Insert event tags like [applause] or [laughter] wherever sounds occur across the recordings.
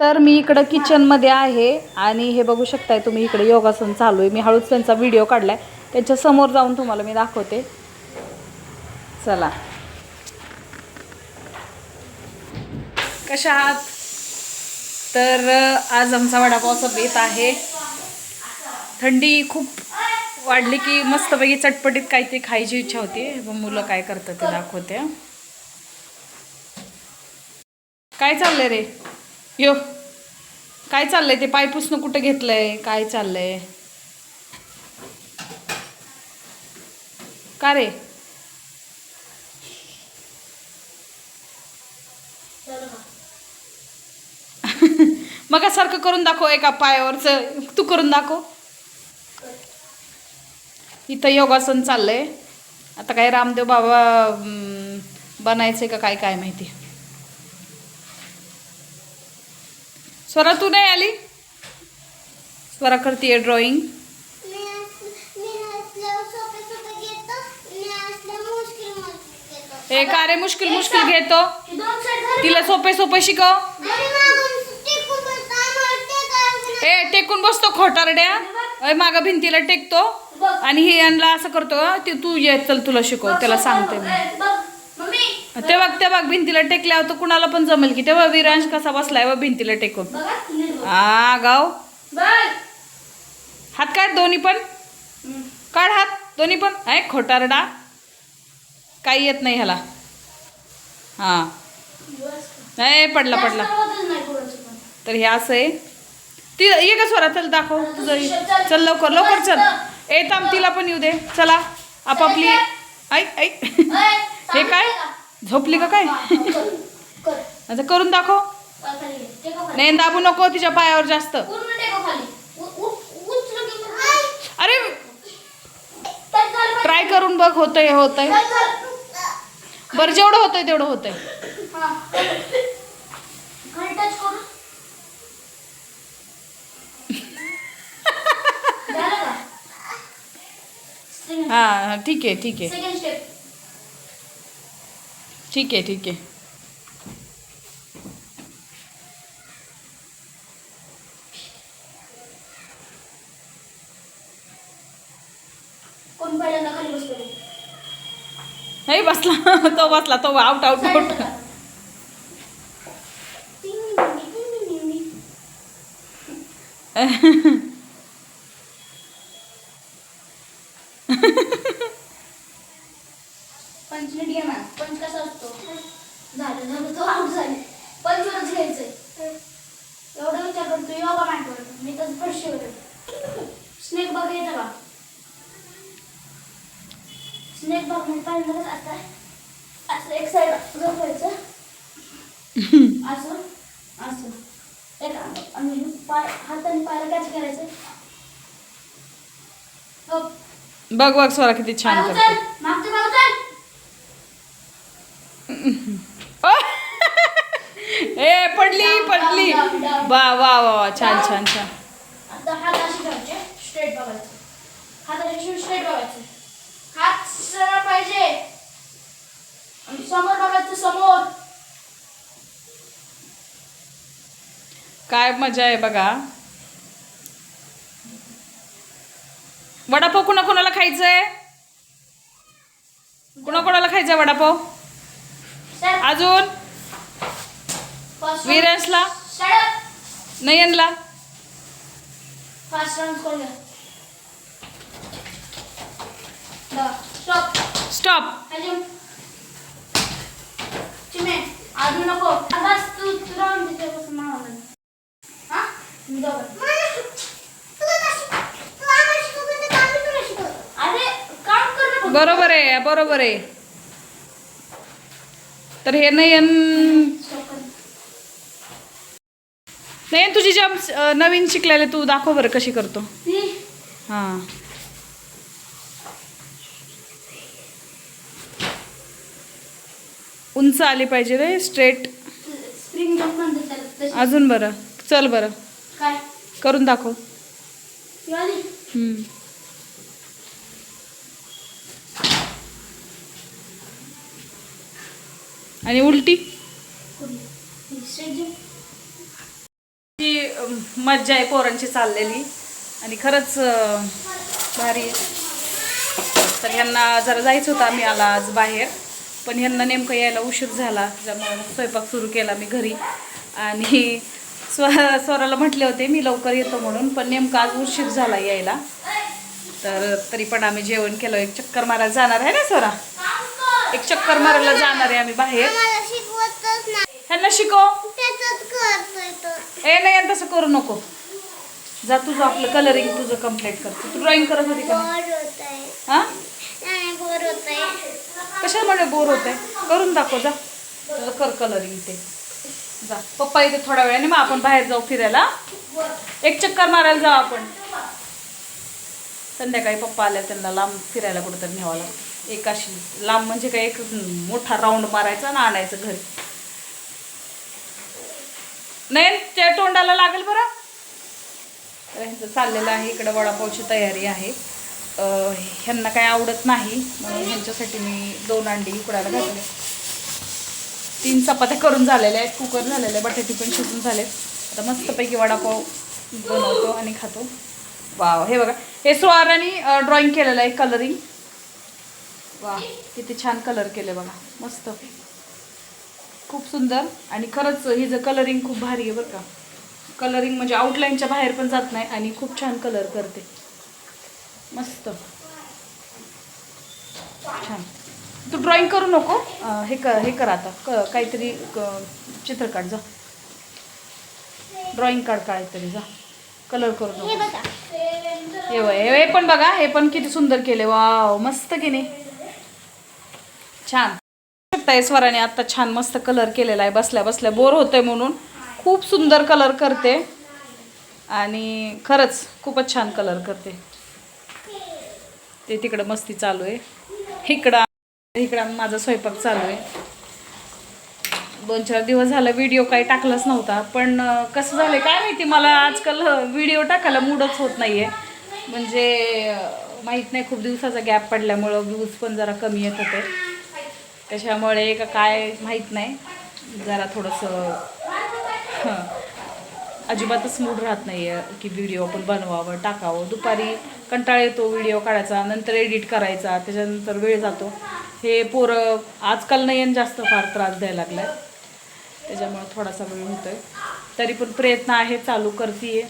तर मी इकडं किचनमध्ये आहे आणि हे बघू शकताय तुम्ही इकडे योगासन चालू आहे. मी हळूच त्यांचा व्हिडिओ काढलाय. त्यांच्यासमोर जाऊन तुम्हाला मी दाखवते. चला. कशा आहात? तर आज आमचा वडापावचा बेत आहे. थंडी खूप वाढली की मस्तपैकी चटपटीत काहीतरी खायची इच्छा होती. मुलं काय करतात ते दाखवते. काय चाललंय रे? यो. काय चाललंय ते? पाय पुसणं कुठं घेतलंय? काय चाललंय? का रे? [laughs] मग सारखं करून दाखव एका पायावरचं. तू करून दाखव. इथं योगासन चाललंय. आता काय रामदेव बाबा बनायचंय का काय काय माहिती. स्वरा तू नाही आली? स्वरा करते ड्रॉइंग हे का रे मुश्किल मुश्किल घेतो? हे तिला सोपे सोपे शिकव. मागून टिकून बसतो खोटारड्या. मागं भिंतीला टेकतो. आणि हे यांना असं करतो ते तू ये चल तुला शिकव त्याला सांगते मी. ते बघ ते बघ भिंतीला टेकल्यावर तर कुणाला पण जमेल की. तेव्हा विरांश कसा बसलाय व भिंतीला टेकून. आ गाव. हात काढ दोन्ही पण. काढ हात दोन्ही पण. आहे खोटारडा. काही येत नाही ह्याला. हां. नाही पडला पडला. तर हे असं आहे. ती ये का स्वरा चल दाखव तुझं. चल लवकर लवकर चल. ए थांब तिला पण येऊ दे. चला आपापली ऐक. ऐक ए, [laughs] हे काय? झोपली का काय. आता करून दाखव. नाही दाबू नको तिच्या पायावर जास्त. अरे ट्राय करून बघ होतंय कर. बरं जेवढं होतंय तेवढं होतंय हा. ठीक आहे ठीक आहे. ठीक आहे ठीक आहे? नाही बसला [laughs] तो बसला तो आउट आउट आउट ला. पंच नीट घे ना पंच कसा असतो? झालं झालं तो आउट झाले. पंचवरच घ्यायचंय. एवढा विचार करतो योगा मॅटवर मी तर फरशीवर स्नेक बघ येतं का? स्नेक बघ म्हणजे पहिल्यांदाच आता असं एक साईड झोपायचं. असं असं. एक आणि पाय हाताने पायाला कॅच करायचं. बघ बघ स्वरा किती छान करते मागचं [laughs] ए पडली पडली. वा वा वा वा छान छान छान. आता हात स्ट्रेट बघायचं. हात असे स्ट्रेट बघायचे. हात सरळ पाहिजे. आणि समोर बघायचं समोर. काय मजा आहे बघा. वडापाव कुणा कोणाला खायचंय? कुणा कोणाला खायचंय वडापाव? अजून? विरांशला नयनला? फास्ट राउंड करूया स्टॉप हा. बरोबर आहे बरोबर आहे. तर हे नयन. नयन तुझी जम नवीन शिकलेले तू दाखव बरं कशी करतो. हां. उंच आली पाहिजे रे स्ट्रेट. अजून बरं. चल बरं. करून दाखव ती आली हम्म. आणि उलटी? मज्जा आहे पोरांची चाललेली. आणि खरंच भारी. आहे. तर ह्यांना जरा जायचं होतं आम्ही आला आज बाहेर. पण ह्यांना नेमकं यायला उशीर झाला. त्यामुळे स्वयंपाक सुरू केला मी घरी. आणि [laughs] स्व स्वराला म्हटले होते मी लवकर येतो म्हणून. पण नेमकं आज उशीर झाला यायला. तर तरी पण आम्ही जेवण केलं. एक चक्कर मारायला जाणार आहे ना स्वरा? एक चक्कर मारायला जाणार आहे आम्ही बाहेर. ह्यांना शिकव. ए नाही तसं करू नको. जा तुझं आपलं कलरिंग तुझं कंप्लीट कर. तू ड्रॉइंग करत होती का हा? नाही बोर होत आहे कशामुळे बोर होत आहे करून दाखव जा. तुझं कर कलरिंग ते. जा. पप्पा इथे थोड्या वेळाने मग आपण बाहेर जाऊ फिरायला. एक चक्कर मारायला जाऊ आपण. संध्याकाळी पप्पा आल्या त्यांना लांब फिरायला कुठंतरी न्यावं लागतं. एक अशी लांब म्हणजे काय एक मोठा राऊंड मारायचा आणि आणायचं घरी. नाही त्या तोंडाला लागेल बरं? तर ह्यांचं चाललेलं आहे इकडं वडापावची तयारी आहे. ह्यांना काय आवडत नाही म्हणून ह्यांच्यासाठी मी दोन अंडी उकडायला घातले. तीन चपात्या करून झालेल्या आहेत कुकर झालेले आहे बटाटे पण शिजून झालेत. आता मस्तपैकी वडापाव बनवतो आणि खातो. वाव हे बघा. हे स्वाराने ड्रॉइंग केलेलं आहे कलरिंग वा किती छान कलर केले बघा. मस्त. खूप सुंदर. आणि खरंच हिचं कलरिंग खूप भारी आहे बरं का. कलरिंग म्हणजे आउटलाईनच्या बाहेर पण जात नाही आणि खूप छान कलर करते. मस्त. छान. तू ड्रॉइंग करू नको. हे कर हे कर आता. क काहीतरी क- चित्र काढ जा. ड्रॉइंग काढ काहीतरी जा. कलर करू नको. हे पण बघा. हे पण किती सुंदर केले वाव मस्त की नाही. छान. शकता स्वराने आता छान मस्त कलर केलेला आहे बसल्या बसल्या बोर होतोय म्हणून. खूप सुंदर कलर करते. आणि खरंच खूपच छान कलर करते. ते तिकडं मस्ती चालू आहे. इकडं इकडं माझा स्वयंपाक चालू आहे. दोन चार दिवस झालं व्हिडिओ काही टाकलाच नव्हता पण कसं झालं काय माहिती मला आजकाल व्हिडिओ टाकायला मूडच होत नाही आहे म्हणजे माहीत नाही खूप दिवसाचा गॅप पडल्यामुळं व्ह्यूज पण जरा कमी येत होते. त्याच्यामुळे का काय माहीत नाही. जरा थोडंसं अजिबातच मूड राहत नाही आहे की व्हिडिओ आपण बनवावं टाकावं. दुपारी कंटाळा येतो व्हिडिओ काढायचा नंतर एडिट करायचा त्याच्यानंतर वेळ जातो. हे पोरं आजकाल नाही आणि जास्त फार त्रास द्यायला लागलाय. त्याच्यामुळे थोडासा वेळ होतोय. तरी पण प्रयत्न आहे चालू करते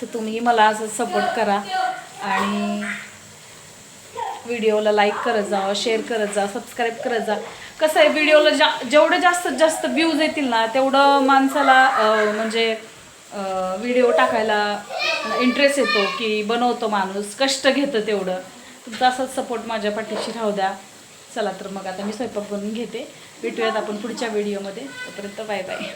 तर तुम्ही मला असं सपोर्ट करा. आणि व्हिडिओला लाईक करत जा शेअर करत जा सबस्क्राईब करत जा. कसं आहे व्हिडिओला जा जेवढं जास्तीत जास्त व्ह्यूज येतील ना तेवढं माणसाला म्हणजे व्हिडिओ टाकायला इंटरेस्ट येतो की बनवतो माणूस कष्ट घेतं तेवढं. तुमचा असाच सपोर्ट माझ्या पाठीशी राहू द्या. चला तर मग आता मी स्वयंपाक बनवून घेते. भेटूयात आपण पुढच्या व्हिडिओमध्ये तोपर्यंत बाय बाय